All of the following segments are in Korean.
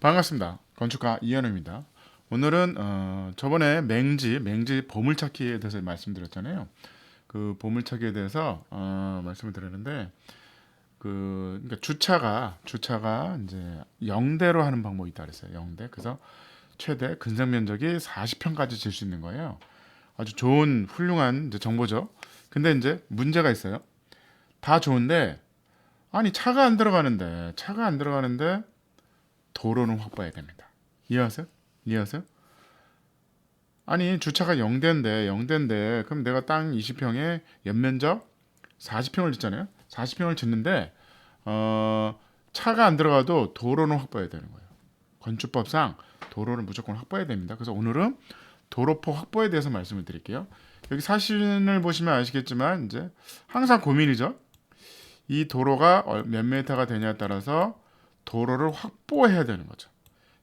반갑습니다. 건축가 이현우입니다. 오늘은 어, 저번에 맹지, 맹지 보물찾기에 대해서 말씀드렸잖아요. 그 보물찾기에 대해서 어, 말씀을 드렸는데 그 그러니까 주차가 주차가 이제 영대로 하는 방법이 있다 그랬어요. 영대. 그래서 최대 근생 면적이 40평까지 질 수 있는 거예요. 아주 좋은 훌륭한 정보죠. 근데 이제 문제가 있어요. 다 좋은데 아니 차가 안 들어가는데 차가 안 들어가는데 도로는 확보해야 됩니다. 이해하세요? 이해하세요? 아니 주차가 0대인데 0대인데 그럼 내가 땅 20평에 연면적 40평을 짓잖아요. 40평을 짓는데 어 차가 안 들어가도 도로는 확보해야 되는 거예요. 건축법상 도로는 무조건 확보해야 됩니다. 그래서 오늘은 도로폭 확보에 대해서 말씀을 드릴게요. 여기 사진을 보시면 아시겠지만 이제 항상 고민이죠. 이 도로가 얼- 몇 메타가 되냐에 따라서 도로를 확보해야 되는 거죠.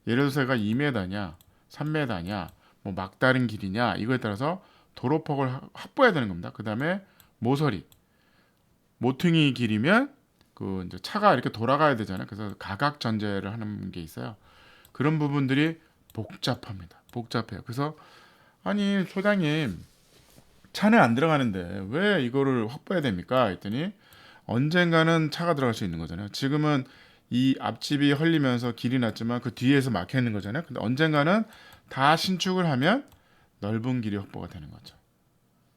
예를 들어서 얘가 2m냐, 3m냐, 뭐 막다른 길이냐 이거에 따라서 도로폭을 하- 확보해야 되는 겁니다. 그 다음에 모서리, 모퉁이 길이면 그 이제 차가 이렇게 돌아가야 되잖아요. 그래서 가각 전제를 하는 게 있어요. 그런 부분들이 복잡합니다. 복잡해요. 그래서 아니 소장님 차는 안 들어가는데 왜 이거를 확보해야 됩니까? 했더니 언젠가는 차가 들어갈 수 있는 거잖아요. 지금은 이 앞집이 헐리면서 길이 났지만 그 뒤에서 막혀 있는 거잖아요. 근데 언젠가는 다 신축을 하면 넓은 길이 확보가 되는 거죠.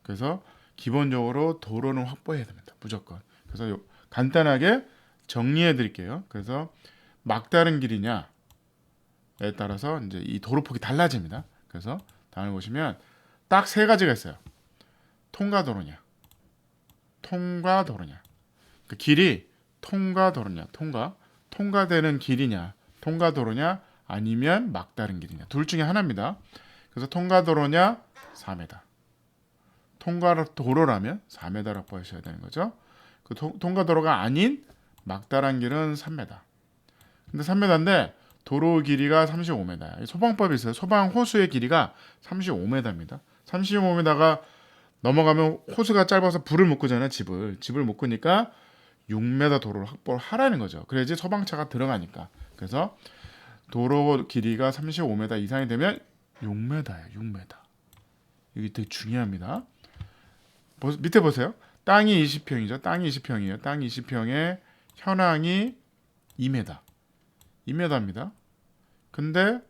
그래서 기본적으로 도로는 확보해야 됩니다. 무조건. 그래서 요- 간단하게 정리해 드릴게요. 그래서 막다른 길이냐에 따라서 이제 이 도로 폭이 달라집니다. 그래서 다음에 보시면 딱 세 가지가 있어요. 통과 도로냐, 통과 도로냐. 그 길이 통과 도로냐, 통과 통과되는 길이냐, 통과 도로냐, 아니면 막다른 길이냐. 둘 중에 하나입니다. 그래서 통과 도로냐, 4m. 통과 도로라면 4m 확보하셔야 되는 거죠. 그 통, 통과 도로가 아닌 막다른 길은 3m. 근데 3m인데 도로 길이가 35m야. 소방법이 있어요. 소방 호수의 길이가 35m입니다. 35m가 넘어가면 호수가 짧아서 불을 못 끄잖아요. 집을 집을 못 끄니까 6m 도로를 확보를 하라는 거죠. 그래야지 소방차가 들어가니까. 그래서 도로 길이가 35m 이상이 되면 6m예요. 6m. 이게 되게 중요합니다. 보- 밑에 보세요. 땅이 20평이죠. 땅이 20평이에요. 땅 20평에 현황이 2m. 2m입니다. 근데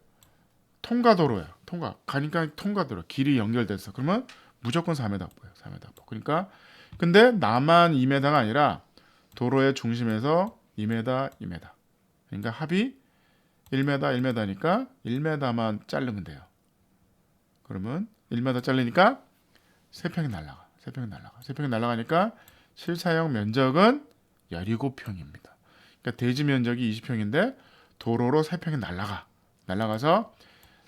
통과도로야. 통과. 가니까 통과도로. 길이 연결돼서. 그러면 무조건 4m 확보예요. 4m 확보. 그러니까 근데 나만 2m가 아니라 도로의 중심에서 2m, 2m. 그러니까 합이 1m, 1m니까 1m만 자르면 돼요. 그러면 1m 잘리니까 3평이 날라가. 3평이 날라가. 3평이 날라가니까 실사용 면적은 17평입니다. 그러니까 대지 면적이 20평인데 도로로 3평이 날라가. 날라가서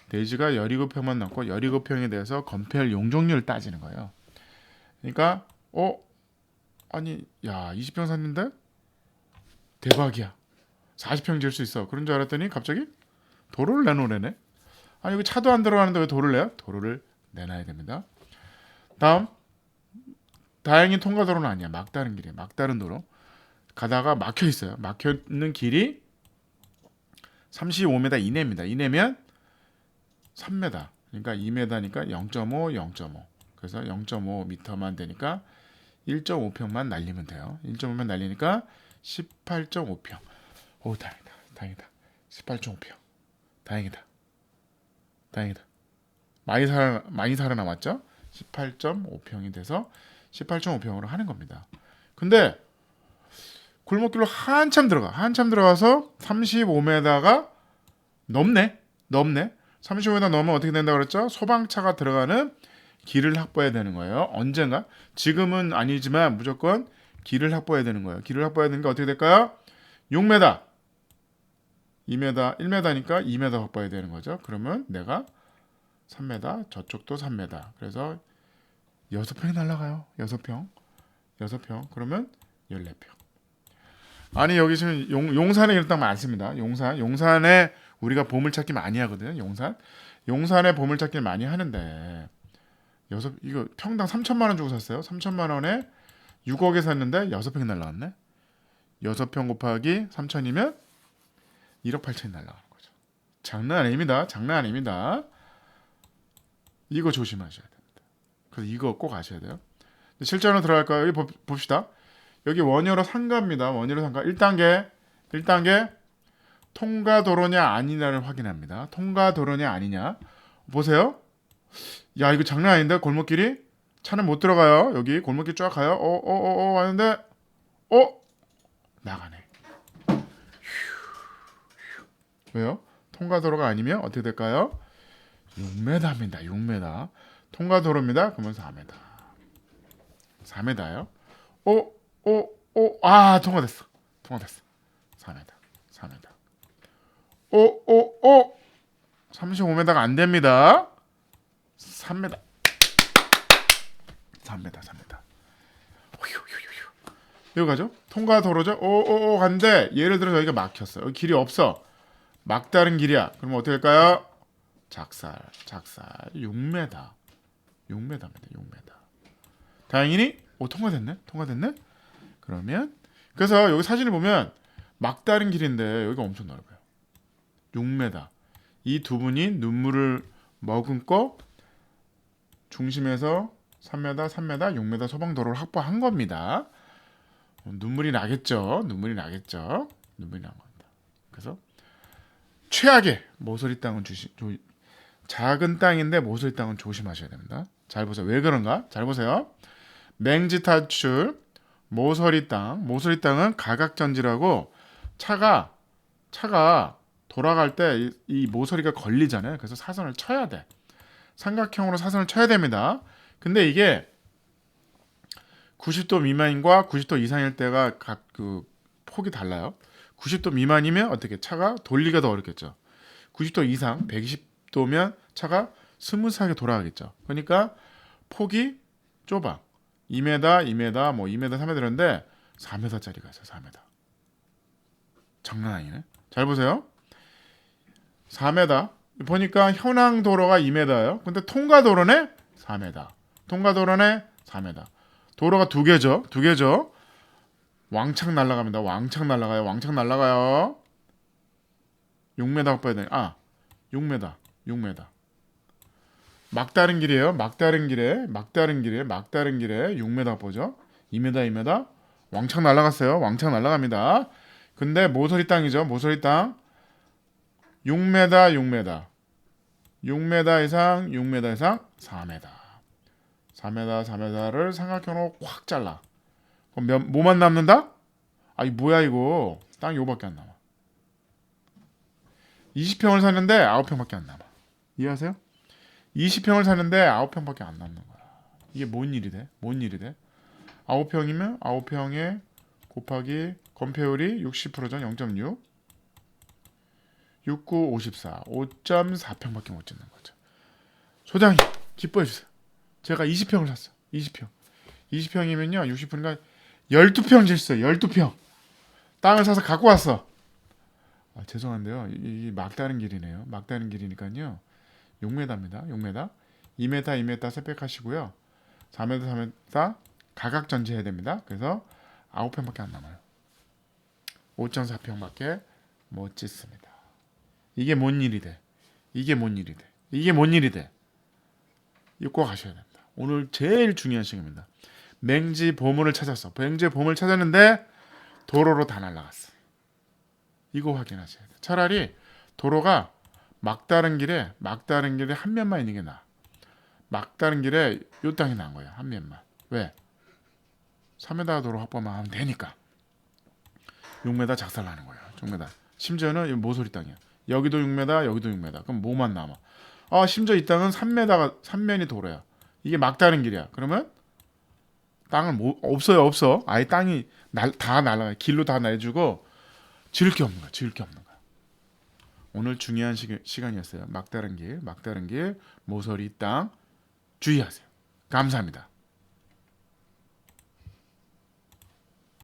대지가 17평만 남고 17평에 대해서 건폐할 용적률을 따지는 거예요. 그러니까 어 아니 야 20평 샀는데 대박이야. 40평 지을 수 있어. 그런 줄 알았더니 갑자기 도로를 내놓으래네. 아 여기 차도 안 들어가는데 왜 도로를 내요? 도로를 내놔야 됩니다. 다음 다행히 통과도로는 아니야. 막다른 길이야. 막다른 도로. 가다가 막혀 있어요. 막혀 있는 길이 35m 이내입니다. 이내면 3m. 그러니까 2m니까 0.5, 0.5. 그래서 0.5m만 되니까 1.5평만 날리면 돼요. 1.5만 날리니까 18.5평. 오 다행이다. 다행이다. 18.5평. 다행이다. 다행이다. 많이 살아 많이 살아남았죠? 18.5평이 돼서 18.5평으로 하는 겁니다. 근데 골목길로 한참 들어가. 한참 들어가서 35m가 넘네. 넘네. 35m 넘으면 어떻게 된다고 그랬죠? 소방차가 들어가는 길을 확보해야 되는 거예요. 언젠가. 지금은 아니지만 무조건 길을 확보해야 되는 거예요. 길을 확보해야 되는 게 어떻게 될까요? 6m. 2m, 1m니까 2m 확보해야 되는 거죠. 그러면 내가 3m, 저쪽도 3m. 그래서 6평이 날라가요. 6평. 6평. 그러면 14평. 아니 여기 지금 용, 용산에 이런 땅 많습니다. 용산, 용산에 우리가 보물찾기 많이 하거든요. 용산, 용산에 보물찾기를 많이 하는데 여섯 이거 평당 3천만 원 주고 샀어요. 3천만 원에 6억에 샀는데 여섯 평이 날라갔네. 여섯 평 곱하기 3천이면 1억 8천이 날라가는 거죠. 장난 아닙니다. 장난 아닙니다. 이거 조심하셔야 됩니다. 그래서 이거 꼭 아셔야 돼요. 실전으로 들어갈까요? 여기 보- 봅시다. 여기 원효로 상가입니다. 원효로 상가 1단계 1단계 통과 도로냐 아니냐를 확인합니다. 통과 도로냐 아니냐 보세요. 야 이거 장난 아닌데 골목길이 차는 못 들어가요. 여기 골목길 쫙 가요. 어 어 어어 하는데 어 나가네. 휴, 휴. 왜요? 통과 도로가 아니면 어떻게 될까요? 6m입니다. 6m. 통과 도로입니다. 그러면 4m. 4m요. 어, 어, 어, 아, 통과됐어. 통과됐어. 4m. 4m. 어, 어, 어. 35m가 안 됩니다. 3m. 3m, 3m. 휴휴휴휴. 여기 가죠? 통과 도로죠? 오, 오, 오, 간데 예를 들어 저희가 막혔어. 여기 길이 없어. 막다른 길이야. 그러면 어떻게 할까요? 작살, 작살. 6m. 6m입니다. 6m. 다행히니 오 통과됐네. 통과됐네. 그러면 그래서 여기 사진을 보면 막다른 길인데 여기가 엄청 넓어요. 6m. 이 두 분이 눈물을 머금고 중심에서 3m, 3m, 6m 소방도로를 확보한 겁니다. 어, 눈물이 나겠죠. 눈물이 나겠죠. 눈물이 난 겁니다. 그래서 최악의 모서리 땅은 주시, 조, 작은 땅인데 모서리 땅은 조심하셔야 됩니다. 잘 보세요. 왜 그런가? 잘 보세요. 맹지 탈출, 모서리 땅. 모서리 땅은 가각전지라고 차가 차가 돌아갈 때 이 모서리가 걸리잖아요. 그래서 사선을 쳐야 돼. 삼각형으로 사선을 쳐야 됩니다. 근데 이게 90도 미만과 90도 이상일 때가 각 그 폭이 달라요. 90도 미만이면 어떻게 차가 돌리기가 더 어렵겠죠. 90도 이상 120도면 차가 스무스하게 돌아가겠죠. 그러니까 폭이 좁아. 2m, 2m, 뭐 2m, 3m 들었는데 4m짜리가 있어요. 4m. 장난 아니네. 잘 보세요. 4m. 보니까 현황 도로가 2m예요. 근데 통과 도로네 4m. 통과 도로네 4m. 도로가 두 개죠. 두 개죠. 왕창 날아갑니다. 왕창 날아가요. 왕창 날아가요. 6m 확보해야 돼. 아, 6m. 6m. 막다른 길이에요. 막다른 길에 막다른 길에 막다른 길에 6m 확보죠. 2m, 2m. 왕창 날아갔어요. 왕창 날아갑니다. 근데 모서리 땅이죠. 모서리 땅. 6m, 6m. 6m 이상, 6m 이상, 4m. 4m, 4m를 삼각형으로 확 잘라. 그럼 몇, 뭐만 남는다? 아, 이 뭐야 이거? 땅이 요밖에 안 남아. 20평을 사는데 9평밖에 안 남아. 이해하세요? 20평을 사는데 9평밖에 안 남는 거야. 이게 뭔 일이 돼? 뭔 일이 돼? 9평이면 9평에 곱하기 건폐율이 60%전 0.6 69, 54, 5.4평밖에 못 짓는 거죠. 소장님 기뻐해 주세요. 제가 20평을 샀어. 20평. 20평이면요. 60평이니까 12평 질어요 12평. 땅을 사서 갖고 왔어. 아, 죄송한데요. 이, 이 막다른 길이네요. 막다른 길이니까요. 6m입니다. 6m. 2m, 2m 세백하시고요. 4m, 4m 가각 전지해야 됩니다. 그래서 9평밖에 안 남아요. 5.4평밖에 못 짓습니다. 이게 뭔 일이 돼? 이게 뭔 일이 돼? 이게 뭔 일이 돼? 이거 꼭 아셔야 됩니다. 오늘 제일 중요한 시간입니다. 맹지 보물을 찾았어. 맹지 보물 찾았는데 도로로 다 날라갔어. 이거 확인하셔야 돼. 차라리 도로가 막다른 길에 막다른 길에 한 면만 있는 게 나아. 막다른 길에 요 땅이 난 거야. 한 면만. 왜? 3m 도로 확보만 하면 되니까. 6m 작살 나는 거예요. 6m. 심지어는 이 모서리 땅이야. 여기도 6m, 여기도 6m. 그럼 뭐만 남아? 아, 심지어 이 땅은 3m가 3면이 도로야. 이게 막다른 길이야. 그러면 땅은 뭐 없어요, 없어. 아예 땅이 날, 다 날아가. 길로 다 내주고 지을 게 없는 거야. 지을 게 없는 거야. 오늘 중요한 시, 시간이었어요. 막다른 길, 막다른 길, 모서리 땅 주의하세요. 감사합니다.